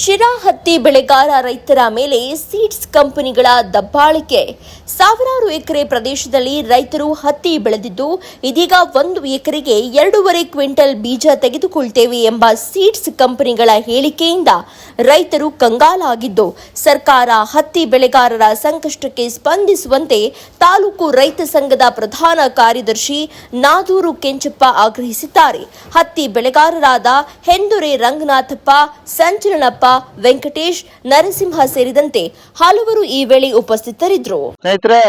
ಶಿರಾ ಹತ್ತಿ ಬೆಳೆಗಾರ ರೈತರ ಮೇಲೆ ಸೀಡ್ಸ್ ಕಂಪನಿಗಳ ದಬ್ಬಾಳಿಕೆ. ಸಾವಿರಾರು ಎಕರೆ ಪ್ರದೇಶದಲ್ಲಿ ರೈತರು ಹತ್ತಿ ಬೆಳೆದಿದ್ದು, ಇದೀಗ ಒಂದು ಎಕರೆಗೆ ಎರಡೂವರೆ ಕ್ವಿಂಟಲ್ ಬೀಜ ತೆಗೆದುಕೊಳ್ತೇವೆ ಎಂಬ ಸೀಡ್ಸ್ ಕಂಪನಿಗಳ ಹೇಳಿಕೆಯಿಂದ ರೈತರು ಕಂಗಾಲಾಗಿದ್ದು, ಸರ್ಕಾರ ಹತ್ತಿ ಬೆಳೆಗಾರರ ಸಂಕಷ್ಟಕ್ಕೆ ಸ್ಪಂದಿಸುವಂತೆ ತಾಲೂಕು ರೈತ ಸಂಘದ ಪ್ರಧಾನ ಕಾರ್ಯದರ್ಶಿ ನಾದೂರು ಕೆಂಚಪ್ಪ ಆಗ್ರಹಿಸಿದ್ದಾರೆ. ಹತ್ತಿ ಬೆಳೆಗಾರರಾದ ಹೆಂದುರೆ ರಂಗನಾಥಪ್ಪ, ಸಂಚಲನಪ್ಪ ವೆಂಕಟೇಶ್, ನರಸಿಂಹ ಸೇರಿದಂತೆ ಹಲವರು ಈ ವೇಳೆ ಉಪಸ್ಥಿತರಿದ್ದರು. ಸ್ನೇಹಿತರೆ,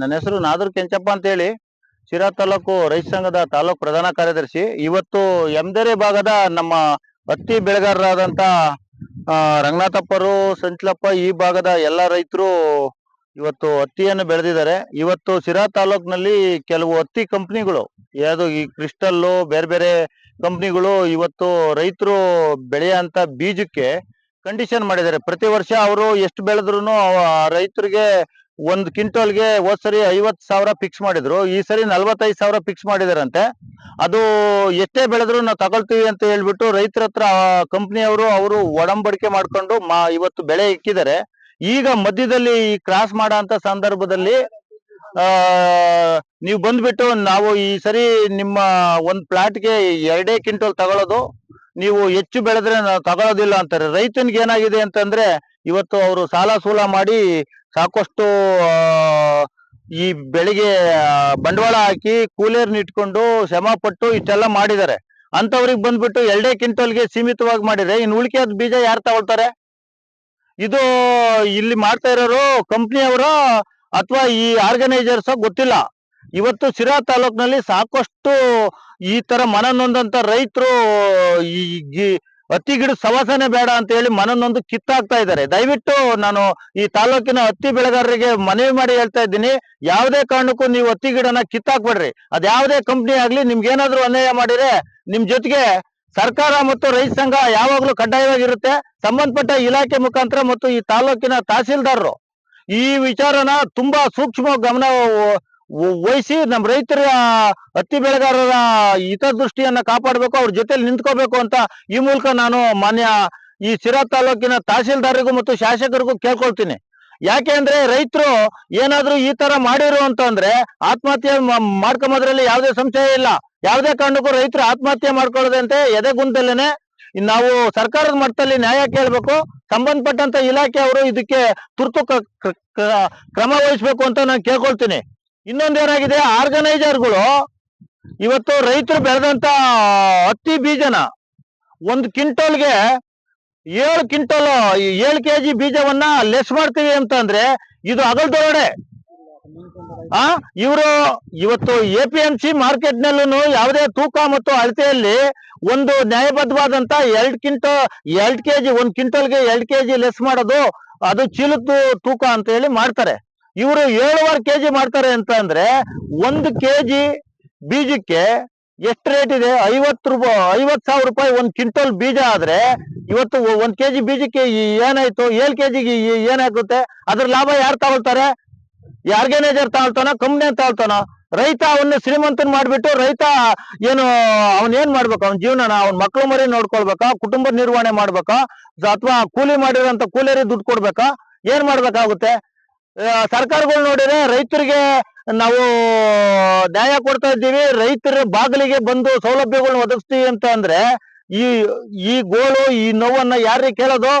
ನನ್ನ ಹೆಸರು ನಾದರ್ ಕೆಂಚಪ್ಪ ಅಂತ ಹೇಳಿ ಶಿರಾ ತಾಲೂಕು ರೈತ ಸಂಘದ ತಾಲೂಕು ಪ್ರಧಾನ ಕಾರ್ಯದರ್ಶಿ. ಇವತ್ತು ಎಂದರೆ ಭಾಗದ ನಮ್ಮ ಹತ್ತಿ ಬೆಳೆಗಾರರಾದಂತ ರಂಗನಾಥಪ್ಪರು, ಸಂಚಲಪ್ಪ ಈ ಭಾಗದ ಎಲ್ಲ ರೈತರು ಇವತ್ತು ಹತ್ತಿಯನ್ನು ಬೆಳೆದಿದ್ದಾರೆ. ಇವತ್ತು ಶಿರಾ ತಾಲೂಕಿನಲ್ಲಿ ಕೆಲವು ಹತ್ತಿ ಕಂಪ್ನಿಗಳು, ಯಾವುದು ಈ ಕ್ರಿಸ್ಟಲ್ಲು, ಬೇರೆ ಬೇರೆ ಕಂಪ್ನಿಗಳು ಇವತ್ತು ರೈತರು ಬೆಳೆಯಂತ ಬೀಜಕ್ಕೆ ಕಂಡೀಷನ್ ಮಾಡಿದ್ದಾರೆ. ಪ್ರತಿ ವರ್ಷ ಅವರು ಎಷ್ಟು ಬೆಳೆದ್ರು ರೈತರಿಗೆ ಒಂದು ಕ್ವಿಂಟಲ್ಗೆ ಹೋದ್ ಸರಿ ಐವತ್ತು ಸಾವಿರ ಫಿಕ್ಸ್ ಮಾಡಿದ್ರು. ಈ ಸರಿ ನಲ್ವತ್ತೈದು ಸಾವಿರ ಫಿಕ್ಸ್ ಮಾಡಿದಾರಂತೆ. ಅದು ಎಷ್ಟೇ ಬೆಳೆದ್ರು ನಾವು ತಗೊಳ್ತೀವಿ ಅಂತ ಹೇಳ್ಬಿಟ್ಟು ರೈತರ ಹತ್ರ ಕಂಪ್ನಿಯವರು ಅವರು ಒಡಂಬಡಿಕೆ ಮಾಡ್ಕೊಂಡು ಮಾ, ಇವತ್ತು ಬೆಳೆ ಇಕ್ಕಿದ್ದಾರೆ. ಈಗ ಮಧ್ಯದಲ್ಲಿ ಈ ಕ್ರಾಸ್ ಮಾಡೋ ಅಂತ ಸಂದರ್ಭದಲ್ಲಿ, ಆ, ನೀವು ಬಂದ್ಬಿಟ್ಟು ನಾವು ಈ ಸರಿ ನಿಮ್ಮ ಒಂದ್ ಪ್ಲಾಟ್ಗೆ ಎರಡೇ ಕ್ವಿಂಟಲ್ ತಗೊಳ್ಳೋದು ನೀವು ಹೆಚ್ಚು ಬೆಳೆದ್ರೆ ತಗೊಳ್ಳೋದಿಲ್ಲ ಅಂತಾರೆ. ರೈತನಿಗೆ ಏನಾಗಿದೆ ಅಂತಂದ್ರೆ ಇವತ್ತು ಅವರು ಸಾಲ ಸೂಲ ಮಾಡಿ ಸಾಕಷ್ಟು ಈ ಬೆಳೆಗೆ ಬಂಡವಾಳ ಹಾಕಿ ಕೂಲಿಯರ್ನ ಇಟ್ಕೊಂಡು ಶ್ರಮ ಪಟ್ಟು ಇಷ್ಟೆಲ್ಲ ಮಾಡಿದ್ದಾರೆ. ಅಂತವ್ರಿಗೆ ಬಂದ್ಬಿಟ್ಟು ಎರಡೇ ಕ್ವಿಂಟಲ್ಗೆ ಸೀಮಿತವಾಗಿ ಮಾಡಿದ್ರೆ ಇನ್ನು ಉಳಿಕೆ ಬೀಜ ಯಾರು ತಗೊಳ್ತಾರೆ? ಇದು ಇಲ್ಲಿ ಮಾಡ್ತಾ ಇರೋರು ಕಂಪ್ನಿಯವರ ಅಥವಾ ಈ ಆರ್ಗನೈಸರ್ಸ್ ಗೊತ್ತಿಲ್ಲ. ಇವತ್ತು ಸಿರಾ ತಾಲೂಕಿನಲ್ಲಿ ಸಾಕಷ್ಟು ಈ ತರ ಮನನೊಂದಂತ ರೈತರು ಈ ಹತ್ತಿ ಗಿಡ ಸವಾಸನೆ ಬೇಡ ಅಂತ ಹೇಳಿ ಮನನೊಂದು ಕಿತ್ತಾಕ್ತಾ ಇದ್ದಾರೆ. ದಯವಿಟ್ಟು ನಾನು ಈ ತಾಲೂಕಿನ ಹತ್ತಿ ಬೆಳೆಗಾರರಿಗೆ ಮನವಿ ಮಾಡಿ ಹೇಳ್ತಾ ಇದ್ದೀನಿ. ಯಾವುದೇ ಕಾರಣಕ್ಕೂ ನೀವು ಹತ್ತಿ ಗಿಡನ ಕಿತ್ತಾಕ್ಬೇಡ್ರಿ. ಅದ್ ಯಾವುದೇ ಕಂಪ್ನಿ ಆಗ್ಲಿ ನಿಮ್ಗೆ ಏನಾದ್ರು ಅನ್ಯಾಯ ಮಾಡಿದ್ರೆ ನಿಮ್ ಜೊತೆಗೆ ಸರ್ಕಾರ ಮತ್ತು ರೈತ ಸಂಘ ಯಾವಾಗ್ಲೂ ಕಡ್ಡಾಯವಾಗಿರುತ್ತೆ. ಸಂಬಂಧಪಟ್ಟ ಇಲಾಖೆ ಮುಖಾಂತರ ಮತ್ತು ಈ ತಾಲೂಕಿನ ತಹಸೀಲ್ದಾರರು ಈ ವಿಚಾರನ ತುಂಬಾ ಸೂಕ್ಷ್ಮ ಗಮನ ವಹಿಸಿ ನಮ್ಮ ರೈತರ ಹತ್ತಿ ಬೆಳೆಗಾರರ ಹಿತದೃಷ್ಟಿಯನ್ನ ಕಾಪಾಡಬೇಕು, ಅವ್ರ ಜೊತೆಲಿ ನಿಂತ್ಕೋಬೇಕು ಅಂತ ಈ ಮೂಲಕ ನಾನು ಮಾನ್ಯ ಈ ಸಿರಾ ತಾಲೂಕಿನ ತಹಸೀಲ್ದಾರಿಗೂ ಮತ್ತು ಶಾಸಕರಿಗೂ ಕೇಳ್ಕೊಳ್ತೀನಿ. ಯಾಕೆ ಅಂದ್ರೆ ರೈತರು ಏನಾದ್ರೂ ಈ ತರ ಮಾಡಿರು ಅಂತಂದ್ರೆ ಆತ್ಮಹತ್ಯೆ ಮಾಡ್ಕೊಂಬೋದ್ರಲ್ಲಿ ಯಾವುದೇ ಸಂಶಯ ಇಲ್ಲ. ಯಾವುದೇ ಕಾರಣಕ್ಕೂ ರೈತರು ಆತ್ಮಹತ್ಯೆ ಮಾಡ್ಕೊಳ್ಳೋದಂತೆ ಎದೆಗುಂದಲೇನೆ ನಾವು ಸರ್ಕಾರದ ಮಟ್ಟದಲ್ಲಿ ನ್ಯಾಯ ಕೇಳ್ಬೇಕು, ಸಂಬಂಧಪಟ್ಟಂತ ಇಲಾಖೆ ಅವರು ಇದಕ್ಕೆ ತುರ್ತು ಕ್ರಮ ವಹಿಸ್ಬೇಕು ಅಂತ ನಾನು ಕೇಳ್ಕೊಳ್ತೀನಿ. ಇನ್ನೊಂದೇನಾಗಿದೆ ಆರ್ಗನೈಸರ್ಗಳು ಇವತ್ತು ರೈತರು ಬೆಳೆದಂತ ಹತ್ತಿ ಬೀಜನ ಒಂದು ಕ್ವಿಂಟಲ್ಗೆ ಏಳು ಕ್ವಿಂಟಲ್, ಏಳು ಕೆಜಿ ಬೀಜವನ್ನ ಲೆಸ್ ಮಾಡ್ತೀವಿ ಅಂತಂದ್ರೆ ಇದು ಅಗಲ್ದೊಳಗಡೆ ಆ? ಇವರು ಇವತ್ತು A P M C market ನಲ್ಲೂ ಯಾವುದೇ ತೂಕ ಮತ್ತು ಅಳತೆಯಲ್ಲಿ ಒಂದು ನ್ಯಾಯಬದ್ಧವಾದಂತ ಎರಡ್ ಕ್ವಿಂಟ ಎರಡ್ ಕೆಜಿ, ಒಂದ್ ಕ್ವಿಂಟಲ್ಗೆ ಎರಡ್ ಕೆಜಿ ಲೆಸ್ ಮಾಡೋದು ಅದು ಚೀಲದ ತೂಕ ಅಂತ ಹೇಳಿ ಮಾಡ್ತಾರೆ. ಇವರು ಏಳುವರೆ ಕೆಜಿ ಮಾಡ್ತಾರೆ ಅಂತ ಅಂದ್ರೆ ಒಂದು ಕೆಜಿ ಬೀಜಕ್ಕೆ ಎಷ್ಟು ರೇಟ್ ಇದೆ? ಐವತ್ತು ರೂಪಾಯಿ ಐವತ್ ಸಾವಿರ ರೂಪಾಯಿ ಒಂದು ಕ್ವಿಂಟಲ್ ಬೀಜ ಆದ್ರೆ ಇವತ್ತು ಒಂದು ಕೆಜಿ ಬೀಜಕ್ಕೆ ಏನಾಯ್ತು ಏನಾಯ್ತು? ಕೆ ಕೆಜಿಗೆ ಏನಾಗುತ್ತೆ? ಅದ್ರ ಲಾಭ ಯಾರು ತಗೊಳ್ತಾರೆ? ಆರ್ಗನೈಸರ್ ತಗೊಳ್ತಾನೋ? ಕಂಪ್ನಿ ತಗೊಳ್ತಾನೋ? ರೈತ ಅವನ್ನ ಶ್ರೀಮಂತನ್ ಮಾಡ್ಬಿಟ್ಟು ರೈತ ಏನು ಅವನ್ ಏನ್ ಮಾಡ್ಬೇಕು? ಅವನ ಜೀವನನ ಅವನ್ ಮಕ್ಳು ಮರಿ ನೋಡ್ಕೊಳ್ಬೇಕಾ? ಕುಟುಂಬ ನಿರ್ವಹಣೆ ಮಾಡ್ಬೇಕಾ? ಅಥವಾ ಕೂಲಿ ಮಾಡಿರೋಂತ ಕೂಲಿಯರಿಗೆ ದುಡ್ಡು ಕೊಡ್ಬೇಕಾ? ಏನ್ ಮಾಡ್ಬೇಕಾಗುತ್ತೆ? ಸರ್ಕಾರಗಳು ನೋಡಿದ್ರೆ ರೈತರಿಗೆ ನಾವು ನ್ಯಾಯ ಕೊಡ್ತಾ ಇದ್ದೀವಿ, ರೈತರ ಬಾಗಿಲಿಗೆ ಬಂದು ಸೌಲಭ್ಯಗಳನ್ನ ಒದಗಿಸ್ತೀವಿ ಅಂತ ಅಂದ್ರೆ ಈ ಈ ಗೋಳು, ಈ ನೋವನ್ನ ಯಾರಿಗೆ ಕೇಳೋದು?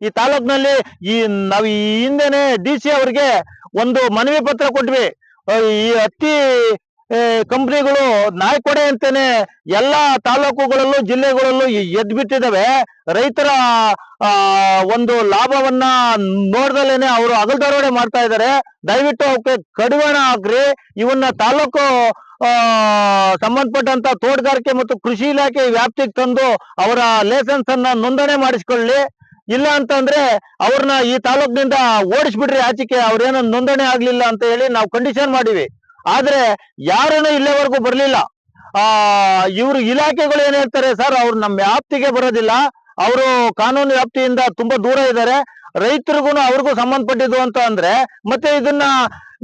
ಈ ತಾಲೂಕಿನಲ್ಲಿ ಈ, ನಾವು ಈ ಹಿಂದೆನೆ ಡಿ ಸಿ ಅವ್ರಿಗೆ ಒಂದು ಮನವಿ ಪತ್ರ ಕೊಟ್ವಿ. ಈ ಹತ್ತಿ ಕಂಪ್ನಿಗಳು ನಾಯಿ ಕೊಡೆ ಅಂತಾನೆ ಎಲ್ಲಾ ತಾಲೂಕುಗಳಲ್ಲೂ ಜಿಲ್ಲೆಗಳಲ್ಲೂ ಎದ್ ಬಿಟ್ಟಿದ್ದಾವೆ ರೈತರ ಒಂದು ಲಾಭವನ್ನ ನೋಡ್ದಲೇನೆ ಅವರು ಅಗಲ್ದಾರೋಡೆ ಮಾಡ್ತಾ ಇದ್ದಾರೆ ದಯವಿಟ್ಟು ಅವಕ್ಕೆ ಕಡಿವಾಣ ಹಾಕ್ರಿ. ಇವನ್ನ ತಾಲೂಕು ಸಂಬಂಧಪಟ್ಟಂತ ತೋಟಗಾರಿಕೆ ಮತ್ತು ಕೃಷಿ ಇಲಾಖೆ ವ್ಯಾಪ್ತಿಗೆ ತಂದು ಅವರ ಲೈಸೆನ್ಸ್ ಅನ್ನ ನೋಂದಣಿ ಮಾಡಿಸ್ಕೊಳ್ಳಿ. ಇಲ್ಲ ಅಂತಂದ್ರೆ ಅವ್ರನ್ನ ಈ ತಾಲೂಕಿನಿಂದ ಓಡಿಸ್ಬಿಡ್ರಿ. ಆಚೆಗೆ ಅವ್ರೇನೋ ನೋಂದಣಿ ಆಗ್ಲಿಲ್ಲ ಅಂತ ಹೇಳಿ ನಾವು ಕಂಡೀಷನ್ ಮಾಡಿವಿ. ಆದ್ರೆ ಯಾರನ್ನು ಇಲ್ಲಿವರೆಗೂ ಬರ್ಲಿಲ್ಲ. ಆ, ಇವ್ರು ಇಲಾಖೆಗಳು ಏನ್ ಹೇಳ್ತಾರೆ ಸರ್, ಅವ್ರು ನಮ್ಮ ವ್ಯಾಪ್ತಿಗೆ ಬರೋದಿಲ್ಲ. ಅವರು ಕಾನೂನು ವ್ಯಾಪ್ತಿಯಿಂದ ತುಂಬಾ ದೂರ ಇದ್ದಾರೆ. ರೈತರಿಗೂ ಅವ್ರಿಗೂ ಸಂಬಂಧಪಟ್ಟಿದ್ದು ಅಂತ ಅಂದ್ರೆ, ಮತ್ತೆ ಇದನ್ನ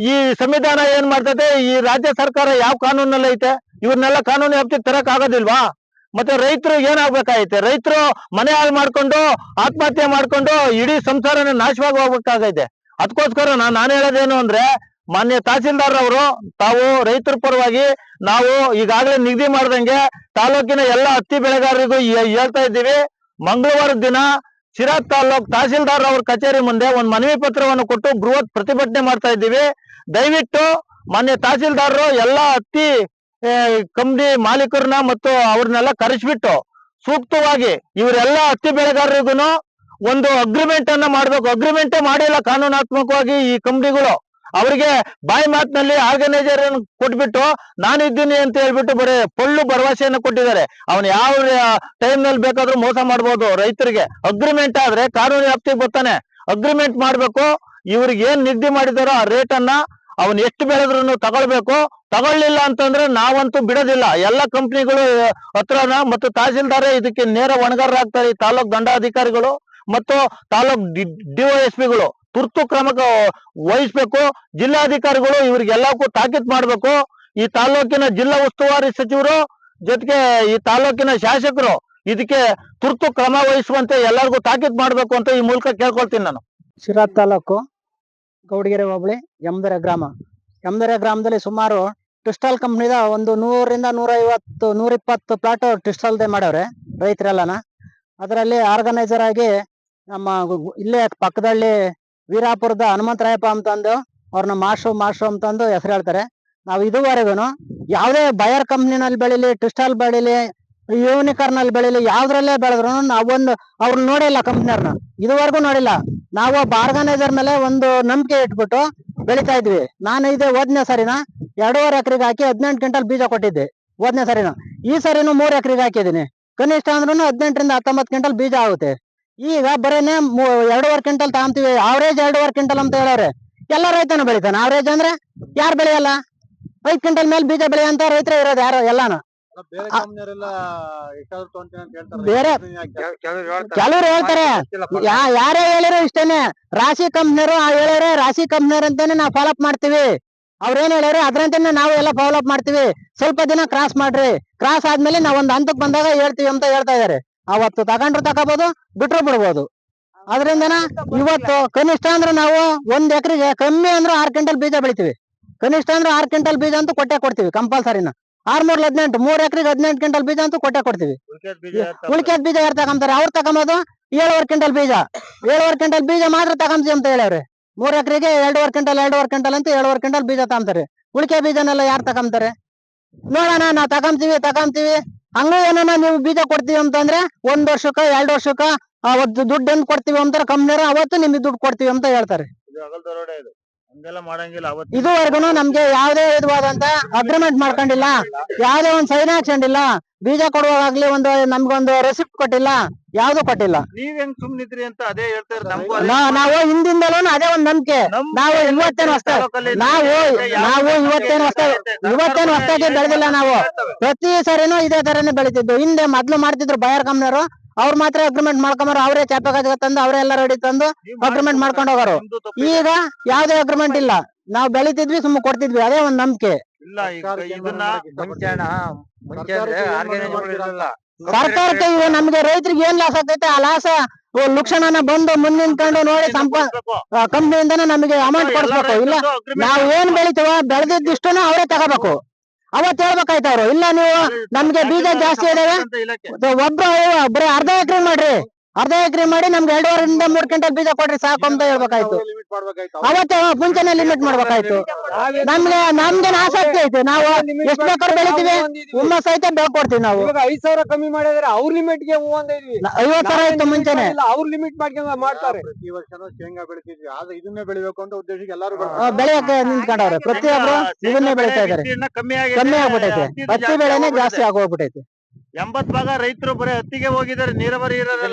ಈ ಸಂವಿಧಾನ ಏನ್ ಮಾಡ್ತದೆ, ಈ ರಾಜ್ಯ ಸರ್ಕಾರ ಯಾವ ಕಾನೂನಲ್ಲಿ ಐತೆ? ಇವ್ರನ್ನೆಲ್ಲ ಕಾನೂನು ವ್ಯಾಪ್ತಿಗೆ ತರಕ್ ಆಗೋದಿಲ್ವಾ? ಮತ್ತೆ ರೈತರು ಏನಾಗ್ಬೇಕಾಗೈತೆ ರೈತರು ಮನೆ ಹಾಳು ಮಾಡ್ಕೊಂಡು, ಆತ್ಮಹತ್ಯೆ ಮಾಡ್ಕೊಂಡು ಇಡೀ ಸಂಸಾರನ ನಾಶವಾಗಿ ಹೋಗ್ಬೇಕಾಗೈತೆ. ಅದಕ್ಕೋಸ್ಕರ ನಾನು ನಾನು ಹೇಳೋದೇನು ಅಂದ್ರೆ ಮಾನ್ಯ ತಹಸೀಲ್ದಾರ್ ಅವರು ತಾವು ರೈತರ ಪರವಾಗಿ ನಾವು ಈಗಾಗಲೇ ನಿಗದಿ ಮಾಡ್ದಂಗೆ ತಾಲೂಕಿನ ಎಲ್ಲ ಹತ್ತಿ ಬೆಳೆಗಾರರಿಗೂ ಹೇಳ್ತಾ ಇದ್ದೀವಿ. ಮಂಗಳವಾರದ ದಿನ ಶಿರಾದ್ ತಾಲೂಕ್ ತಹಸೀಲ್ದಾರ್ ಅವ್ರ ಕಚೇರಿ ಮುಂದೆ ಒಂದು ಮನವಿ ಪತ್ರವನ್ನು ಕೊಟ್ಟು ಬೃಹತ್ ಪ್ರತಿಭಟನೆ ಮಾಡ್ತಾ ಇದ್ದೀವಿ. ದಯವಿಟ್ಟು ಮಾನ್ಯ ತಹಸೀಲ್ದಾರರು ಎಲ್ಲ ಹತ್ತಿ ಕಂಪ್ನಿ ಮಾಲೀಕರನ್ನ ಮತ್ತು ಅವ್ರನ್ನೆಲ್ಲ ಕರೆಸ್ಬಿಟ್ಟು ಸೂಕ್ತವಾಗಿ ಇವರೆಲ್ಲ ಹತ್ತಿ ಬೆಳೆಗಾರರಿಗೂ ಒಂದು ಅಗ್ರಿಮೆಂಟ್ ಅನ್ನ ಮಾಡ್ಬೇಕು. ಅಗ್ರಿಮೆಂಟೇ ಮಾಡಿಲ್ಲ ಕಾನೂನಾತ್ಮಕವಾಗಿ ಈ ಕಂಪ್ನಿಗಳು ಅವರಿಗೆ ಬಾಯಿ ಮಾತಿನಲ್ಲಿ ಆರ್ಗನೈಸರ್ ಕೊಟ್ಬಿಟ್ಟು ನಾನು ಇದ್ದೀನಿ ಅಂತ ಹೇಳ್ಬಿಟ್ಟು ಬರೀ ಪೊಳ್ಳು ಭರವಸೆಯನ್ನು ಕೊಟ್ಟಿದ್ದಾರೆ. ಅವನು ಯಾವ ಟೈಮ್ನಲ್ಲಿ ಬೇಕಾದ್ರೂ ಮೋಸ ಮಾಡ್ಬೋದು ರೈತರಿಗೆ. ಅಗ್ರಿಮೆಂಟ್ ಆದ್ರೆ ಕಾನೂನು ವ್ಯಾಪ್ತಿಗೆ ಬರ್ತಾನೆ. ಅಗ್ರಿಮೆಂಟ್ ಮಾಡ್ಬೇಕು, ಇವ್ರಿಗೆ ಏನ್ ನಿಗದಿ ಮಾಡಿದಾರೋ ಆ ರೇಟ್ ಅನ್ನ ಅವನ್ ಎಷ್ಟು ಬೆಳೆದ್ರು ತಗೊಳ್ಬೇಕು. ತಗೊಳ್ಳಿಲ್ಲ ಅಂತಂದ್ರೆ ನಾವಂತೂ ಬಿಡೋದಿಲ್ಲ. ಎಲ್ಲ ಕಂಪ್ನಿಗಳು ಹತ್ರನ ಮತ್ತು ತಹಸೀಲ್ದಾರೇ ಇದಕ್ಕೆ ನೇರ ಹೊಣೆಗಾರರಾಗ್ತಾರೆ ಈ ತಾಲೂಕ್ ದಂಡಾಧಿಕಾರಿಗಳು ಮತ್ತು ತಾಲೂಕ್ ಡಿವೈಎಸ್ಪಿಗಳು ತುರ್ತು ಕ್ರಮ ವಹಿಸ್ಬೇಕು. ಜಿಲ್ಲಾಧಿಕಾರಿಗಳು ಇವ್ರಿಗೆಲ್ಲಕ್ಕೂ ತಾಕೀತ್ ಮಾಡ್ಬೇಕು. ಈ ತಾಲೂಕಿನ ಜಿಲ್ಲಾ ಉಸ್ತುವಾರಿ ಸಚಿವರು ಜೊತೆಗೆ ಈ ತಾಲೂಕಿನ ಶಾಸಕರು ಇದಕ್ಕೆ ತುರ್ತು ಕ್ರಮ ವಹಿಸುವಂತೆ ಎಲ್ಲರಿಗೂ ತಾಕೀತ್ ಮಾಡಬೇಕು ಅಂತ ಈ ಮೂಲಕ ಕೇಳ್ಕೊಳ್ತೀನಿ ನಾನು. ಶಿರಾ ತಾಲೂಕು ಗೌಡಗೆರೆ ಹೋಬಳಿ, ಯಮದರ ಗ್ರಾಮ. ಯಮದರ ಗ್ರಾಮದಲ್ಲಿ ಸುಮಾರು ಟಿಸ್ಟಾಲ್ ಕಂಪ್ನಿದ ಒಂದು ನೂರಿಂದ ನೂರೈವತ್ತು, ನೂರಿಪ್ಪತ್ತು ಪ್ಲಾಟ್ ಕ್ರಿಸ್ಟಲ್ದೇ ಮಾಡವ್ರೆ ರೈತರೆಲ್ಲನ. ಅದರಲ್ಲಿ ಆರ್ಗನೈಸರ್ ಆಗಿ ನಮ್ಮ ಇಲ್ಲೇ ಪಕ್ಕದಲ್ಲಿ ವೀರಾಪುರದ ಹನುಮಂತರಾಯಪ್ಪ ಅಂತಂದು ಅವ್ರನ್ನ ಮಾಸ್ಟ್ರು ಮಾಸ್ಟ್ರು ಅಂತಂದು ಹೆಸರು ಹೇಳ್ತಾರೆ. ನಾವು ಇದುವರೆಗೂ ಯಾವುದೇ ಬಯರ್ ಕಂಪ್ನಿನಲ್ಲಿ ಬೆಳಿಲಿ ಬೆಳೀಲಿ ಬೆಳಿಲಿ ಯೂನಿಕಾರ್ನಲ್ಲಿ ಬೆಳೀಲಿ, ಯಾವ್ದ್ರಲ್ಲೇ ಬೆಳೆದ್ರು ನಾವೊಂದು ಅವ್ರನ್ನ ನೋಡಿಲ್ಲ ಕಂಪ್ನಿಯವ್ರನ್ನ ಇದುವರೆಗೂ ನೋಡಿಲ್ಲ. ನಾವು ಒಬ್ಬ ಆರ್ಗನೈಸರ್ ಮೇಲೆ ಒಂದು ನಂಬಿಕೆ ಇಟ್ಬಿಟ್ಟು ಬೆಳಿತಾ ಇದ್ವಿ. ನಾನು ಇದೆ ಹೋದ್ನೇ ಸರಿನ ಎರಡೂವರೆ ಎಕರೆಗೆ ಹಾಕಿ ಹದಿನೆಂಟು ಕ್ವಿಂಟಲ್ ಬೀಜ ಕೊಟ್ಟಿದ್ದೆ. ಹೋದ್ನೇ ಸರಿನ. ಈ ಸರಿನು ಮೂರ್ ಎಕರೆಗೆ ಹಾಕಿದ್ದೀನಿ. ಕನಿಷ್ಠ ಅಂದ್ರೂ ಹದಿನೆಂಟರಿಂದ ಹತ್ತೊಂಬತ್ತು ಕ್ವಿಂಟಲ್ ಬೀಜ ಆಗುತ್ತೆ. ಈಗ ಬರೇನೆ ಮೂ- ಎರಡೂವರೆ ಕ್ವಿಂಟಲ್ ತಗೊಂತೀವಿ ಅವರೇಜ್ ಎರಡೂವರೆ ಕ್ವಿಂಟಲ್ ಅಂತ ಹೇಳವ್ರೆ. ಎಲ್ಲ ರೈತನು ಬೆಳಿತಾನೆ ಅವರೇಜ್ ಅಂದ್ರೆ ಯಾರು ಬೆಳೆಯಲ್ಲ? ಐದ್ ಕ್ವಿಂಟಲ್ ಮೇಲೆ ಬೀಜ ಬೆಳೆಯಂತ ರೈತರೇ ಇರೋದು ಯಾರು ಎಲ್ಲಾನು. ಬೇರೆ ಅಂತ ಕೆಲವ್ರು ಹೇಳ್ತಾರೆ. ಯಾರೇ ಹೇಳಿರೋ ಇಷ್ಟೇನೆ. ರಾಶಿ ಕಂಪ್ನಿಯರು ಹೇಳಿದ್ರೆ ರಾಶಿ ಕಂಪ್ನಿಯರ್ ಅಂತಾನೆ ನಾವು ಫಾಲೋಅಪ್ ಮಾಡ್ತೀವಿ. ಅವ್ರೇನ್ ಹೇಳಿದ್ರೆ ಅದ್ರಂತಾನೆ ನಾವು ಎಲ್ಲ ಫಾಲೋಅಪ್ ಮಾಡ್ತೀವಿ. ಸ್ವಲ್ಪ ದಿನ ಕ್ರಾಸ್ ಮಾಡ್ರಿ. ಕ್ರಾಸ್ ಆದ್ಮೇಲೆ ನಾವ್ ಒಂದ್ ಹಂತಕ್ ಬಂದಾಗ ಹೇಳ್ತೀವಿ ಅಂತ ಹೇಳ್ತಾ ಇದಾರೆ. ಅವತ್ತು ತಗೊಂಡ್ರು ತಗೋಬಹುದು ಬಿಟ್ರು ಬಿಡ್ಬೋದು. ಅದರಿಂದನ ಇವತ್ತು ಕನಿಷ್ಠ ಅಂದ್ರೆ ನಾವು ಒಂದ್ ಎಕರೆಗೆ ಕಮ್ಮಿ ಅಂದ್ರೆ ಆರ್ ಕ್ವಿಂಟಲ್ ಬೀಜ ಬೆಳಿತೀವಿ. ಕನಿಷ್ಠ ಅಂದ್ರೆ ಆರ್ ಕ್ವಿಂಟಲ್ ಬೀಜ ಅಂತೂ ಕೊಟ್ಟೆ ಕೊಡ್ತೀವಿ ಕಂಪಲ್ಸರಿನ. ಆರ್ ಮೂರ್ ಹದಿನೆಂಟು ಮೂರ್ ಎಕರೆಗೆ ಹದಿನೆಂಟು ಕ್ವಿಂಟಲ್ ಬೀಜ ಅಂತೂ ಕೊಟ್ಟೆ ಕೊಡ್ತೀವಿ. ಉಳಿಕೆದ್ ಬೀಜ ಯಾರು ತಗೊಂತಾರೆ? ಅವ್ರು ತಗೊಂಬೋದು ಏಳುವರೆ ಕ್ವಿಂಟಲ್ ಬೀಜ. ಏಳುವರೆ ಕ್ವಿಂಟಲ್ ಬೀಜ ಮಾತ್ರ ತಗೊಂತೀವಿ ಅಂತ ಹೇಳ್ಯಾವ್ರೆ. ಮೂರ್ ಎಕರೆಗೆ ಎರಡುವರೆ ಕ್ವಿಂಟಲ್ ಎರಡುವರೆ ಕ್ವಿಂಟಲ್ ಅಂತ ಏಳುವರೆ ಕ್ವಿಂಟಲ್ ಬೀಜ ತಗೊಂತಾರೆ. ಉಳಿಕೆ ಬೀಜನೆಲ್ಲ ಯಾರು ತಗೊಂತಾರೆ? ನೋಡೋಣ ನಾವ್ ತಗೊಂತೀವಿ ತಗೊಂತೀವಿ. ಹಂಗ ಏನೋ ನೀವು ಬೀಜ ಕೊಡ್ತೀವಿ ಅಂತಂದ್ರೆ ಒಂದ್ ವರ್ಷಕ್ಕ ಎರಡ್ ವರ್ಷಕ್ಕ ಅವತ್ತು ದುಡ್ಡು ಎಂದ್ ಕೊಡ್ತೀವಿ ಅಂತಾರೆ ಕಂಪ್ನಿಯವರು ಅವತ್ತು ನಿಮ್ಗೆ ದುಡ್ಡು ಕೊಡ್ತೀವಿ ಅಂತ ಹೇಳ್ತಾರೆ. ಇದುವರೆಗೂ ನಮ್ಗೆ ಯಾವ್ದೇ ವಿಧವಾದಂತ ಅಗ್ರಿಮೆಂಟ್ ಮಾಡ್ಕೊಂಡಿಲ್ಲ. ಯಾವ್ದೇ ಒಂದ್ ಸೈನ್ ಹಾಕ್ಸಂಡಿಲ್ಲ ಬೀಜ ಕೊಡುವಾಗ್ಲಿ ಒಂದು ನಮ್ಗೊಂದು ರೆಸಿಪ್ಟ್ ಕೊಟ್ಟಿಲ್ಲ. ಯಾವ್ದು ಕೊಟ್ಟಿಲ್ಲ ನೀವ್ ಹೆಂಗ್ ಸುಮ್ನಿದ್ರಿ ಅಂತ ಅದೇ ಹೇಳ್ತಾರೆ ಇರೋದು. ನಮಗೂ ಅದೇ ನಾ- ನಾವು ಹಿಂದಿಂದಲೂ ಅದೇ ಒಂದ್ ನಂಬಿಕೆ. ನಾವು ಇವತ್ತೇನು ಹೊಸ ತಾಲೂಕಲ್ಲಿ ನಾವು ನಾವು ಇವತ್ತೇನು ಹೊಸ ಇವತ್ತೇನು ಹೊಸ್ದಾಗಿ ಬೆಳೆದಿಲ್ಲ ನಾವು. ಪ್ರತಿ ಸರಿನೂ ಇದೇ ತರನೇ ಬೆಳಿತಿದ್ದು. ಹಿಂದೆ ಮೊದ್ಲು ಮಾಡ್ತಿದ್ರು ಬಯರ್ ಕಂಪ್ನಿಯವರು. ಅವ್ರು ಮಾತ್ರ ಅಗ್ರಿಮೆಂಟ್ ಮಾಡ್ಕೊಂಬಾರ ಅವರೇ ಚಾಪೆ ಕಾಜ್ ತಂದು ಅವರೇ ಎಲ್ಲ ರೆಡಿ ತಂದು ಅಗ್ರಿಮೆಂಟ್ ಮಾಡ್ಕೊಂಡು ಹೋಗೋರು. ನಿಮ್ದು. ಈಗ ಯಾವ್ದೇ ಅಗ್ರಿಮೆಂಟ್ ಇಲ್ಲ. ನಾವು ಬೆಳಿತಿದ್ವಿ ಸುಮ್ಮನೆ ಕೊಡ್ತಿದ್ವಿ. ಅದೇ ಒಂದ್ ನಂಬಿಕೆ. ಇಲ್ಲ ಈಗ ಇದನ್ನ ಮುಂಚೆ ಆರ್ಗನೈಸೇಷನ್ ಇರಲಿಲ್ಲ ಸರ್ಕಾರಕ್ಕೆ ಇವು ನಮ್ಗೆ ರೈತರಿಗೆ ಏನ್ ಲಾಸ್ ಆಗ್ತೈತೆ? ಆ ಲಾಸ ಲಕ್ಷಣನ ಬಂದು ಮುಂದ್ ನಿಂತ್ಕೊಂಡು ನೋಡಿ ಸಂಪ ಕಂಪ್ನಿಯಿಂದನೇ ನಮಗೆ ಅಮೌಂಟ್ ಕೊಡ್ಬೇಕು ಇಲ್ಲ ನಾವ್ ಏನ್ ಬೆಳಿತೀವ ಬೆಳೆದಿದ್ದಿಷ್ಟು ಅವರೇ ತಗೋಬೇಕು. ಅವತ್ ಹೇಳ್ಬೇಕಾಯ್ತವ್ರು ಇಲ್ಲ ನೀವು ನಮ್ಗೆ ಬೀಜ ಜಾಸ್ತಿ ಇದಾವೆ. ಒಬ್ರು ಬರೀ ಅರ್ಧ ಎಕರೆ ಮಾಡ್ರಿ. ಅರ್ಧ ಎಕರೆ ಮಾಡಿ ನಮ್ಗೆ ಎರಡೂವರೆಯಿಂದ ಮೂರ್ ಕ್ವಿಂಟಲ್ ಬೀಜ ಕೊಡ್ರಿ ಸಾಕು ಅಂತ ಹೇಳ್ಬೇಕಾಯ್ತು. ಅವತ್ತೆ ಮುಂಚೆನೆ ಲಿಮಿಟ್ ಮಾಡ್ಬೇಕಾಯ್ತು. ನಮ್ಗೆ ನಮ್ಗೆ ಆಸಕ್ತಿ ಐತೆ. ನಾವು ಎಷ್ಟ್ ಬೇಕಾದ್ರೆ ಬೆಳಿತೀವಿ ಸಹಿತ ಐತೆ ಬೆಳ್ಕೊಡ್ತೀವಿ. ನಾವು. ಇವಾಗ ಐದ್ ಸಾವಿರ ಕಮ್ಮಿ ಮಾಡಿದ್ರೆ ಅವ್ರ ಲಿಮಿಟ್ಗೆ ಐವತ್ ಸಾವಿರ ಇತ್ತು ಮುಂಚೆನೆ. ಅವ್ರ ಲಿಮಿಟ್ ಮಾಡ್ಕೊಂಡ್ ಮಾಡ್ತಾರೆ. ಈ ವರ್ಷ ಶೇಂಗಾ ಬೆಳಿತಿದ್ವಿ ಆದ್ರೆ ಇದನ್ನೇ ಬೆಳಿಬೇಕು ಅಂತ ಉದ್ದೇಶಕ್ಕೆ ಎಲ್ಲರೂ ಬೆಳೆಯಕ್ಕೆ ನಿಂತ್ಕೊಂಡವ್ರೆ. ಪ್ರತಿಯೊಬ್ರು ಇದನ್ನೇ ಬೆಳಿತಾ ಇದಾರೆ. ಕಮ್ಮಿ ಕಮ್ಮಿ ಆಗ್ಬಿಟ್ಟೈತೆ. ಹತ್ತಿ ಬೆಳೆನೆ ಜಾಸ್ತಿ ಆಗೋಗ್ಬಿಟ್ಟೈತೆ. ಎಂಬತ್ ಭಾಗ ರೈತರು ಬರೀ ಹತ್ತಿಗೆ ಹೋಗಿದ್ದಾರೆ. ನೀರಾವರಿ